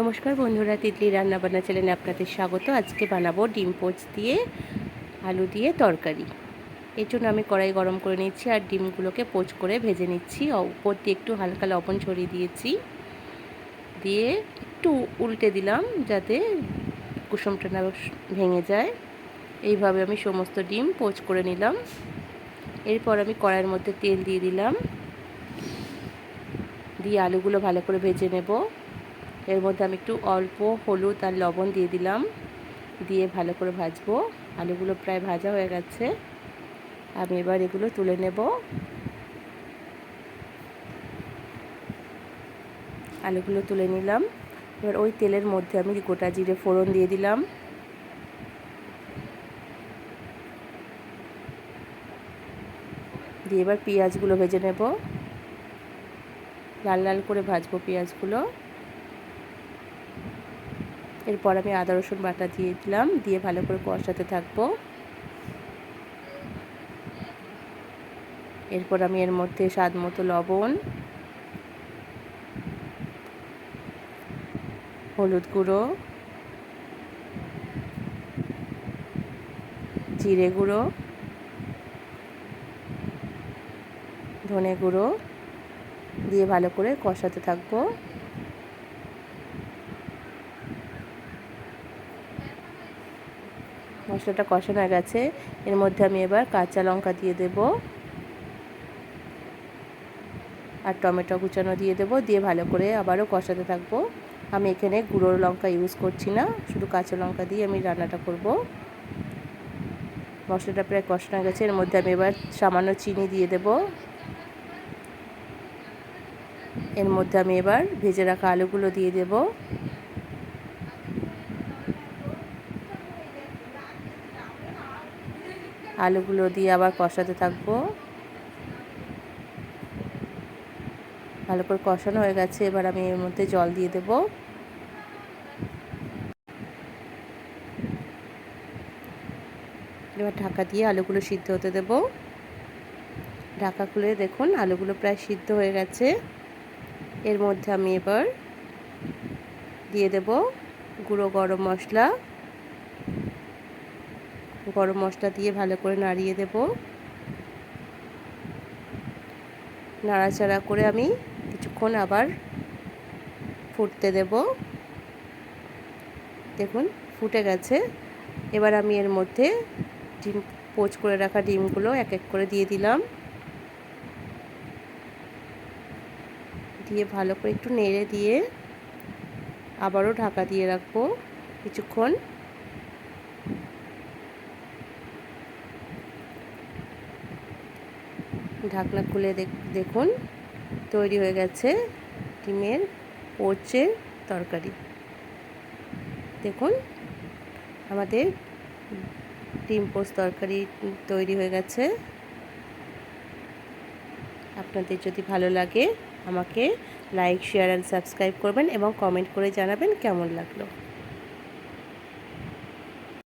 নমস্কার বন্ধুরা তিতলি রান্নাবান্না চ্যানেলে আপনাদের স্বাগত। আজকে বানাবো ডিম পোচ দিয়ে আলু দিয়ে তরকারি। এর জন্য আমি কড়াই গরম করে নিচ্ছি আর ডিমগুলোকে পোচ করে ভেজে নিচ্ছি। উপর দিয়ে একটু হালকা লবণ ছড়িয়ে দিয়েছি। দিয়ে একটু উল্টে দিলাম যাতে কুসুমটা না ভেঙে যায়। এইভাবে আমি সমস্ত ডিম পোচ করে নিলাম। এরপর আমি কড়াইয়ের মধ্যে তেল দিয়ে দিলাম। দিয়ে আলুগুলো ভালো করে ভেজে নেব। এর মধ্যে আমি একটু অল্প হলুদ আর লবণ দিয়ে দিলাম। দিয়ে ভালো করে ভাজবো। আলুগুলো প্রায় ভাজা হয়ে গেছে। আমি এবার এগুলো তুলে নেব। আলুগুলো তুলে নিলাম। এবার ওই তেলের মধ্যে আমি গোটা জিরে ফোড়ন দিয়ে দিলাম। দিয়ে এবার পেঁয়াজগুলো ভেজে নেব। লাল লাল করে ভাজবো পেঁয়াজগুলো। এরপর আমি আদা, রসুন বাটা দিয়ে দিলাম, দিয়ে ভালো করে কষাতে থাকব। এরপর আমি এর মধ্যে স্বাদ মতো লবণ, হলুদ গুঁড়ো, জিরে গুঁড়ো, ধনে গুঁড়ো দিয়ে ভালো করে কষাতে থাকব। মশলাটা কষানো গেছে। এর মধ্যে আমি এবার কাঁচা লঙ্কা দিয়ে দেব। আর টমেটো কুচানো দিয়ে দেব। দিয়ে ভালো করে আবারও কষাতে থাকব। আমি এখানে গুঁড়ো লঙ্কা ইউজ করছি না। শুধু কাঁচা লঙ্কা দিয়ে আমি রান্নাটা করব। মশলাটা প্রায় কষানো গেছে। এর মধ্যে আমি এবার সামান্য চিনি দিয়ে দেব। এর মধ্যে আমি এবার ভেজে রাখা আলুগুলো দিয়ে দেবো। আলুগুলো দিয়ে আবার কষাতে থাকব। ভালো করে কষানো হয়ে গেছে, এবার আমি এর মধ্যে জল দিয়ে দেব। এবার ঢাকা দিয়ে আলুগুলো সিদ্ধ হতে দেব। ঢাকা খুলে দেখুন, আলুগুলো প্রায় সিদ্ধ হয়ে গেছে। এর মধ্যে আমি এবার দিয়ে দেব গুঁড়ো গরম মশলা। গরম মশলা দিয়ে ভালো করে নাড়িয়ে দেব। নাড়াচাড়া করে আমি কিছুক্ষণ আবার ফুটতে দেব। দেখুন, ফুটে গেছে। এবার আমি এর মধ্যে ডিম, পোচ করে রাখা ডিমগুলো এক এক করে দিয়ে দিলাম। দিয়ে ভালো করে একটু নেড়ে দিয়ে আবারও ঢাকা দিয়ে রাখব কিছুক্ষণ। ঢাকনা খুলে দেখুন, তৈরি হয়ে গেছে ডিমের পোচের তরকারি। দেখুন, আমাদের ডিম পোচ তরকারি তৈরি হয়ে গেছে। আপনাদের যদি ভালো লাগে, আমাকে লাইক শেয়ার অ্যান্ড সাবস্ক্রাইব করবেন এবং কমেন্ট করে জানাবেন কেমন লাগল।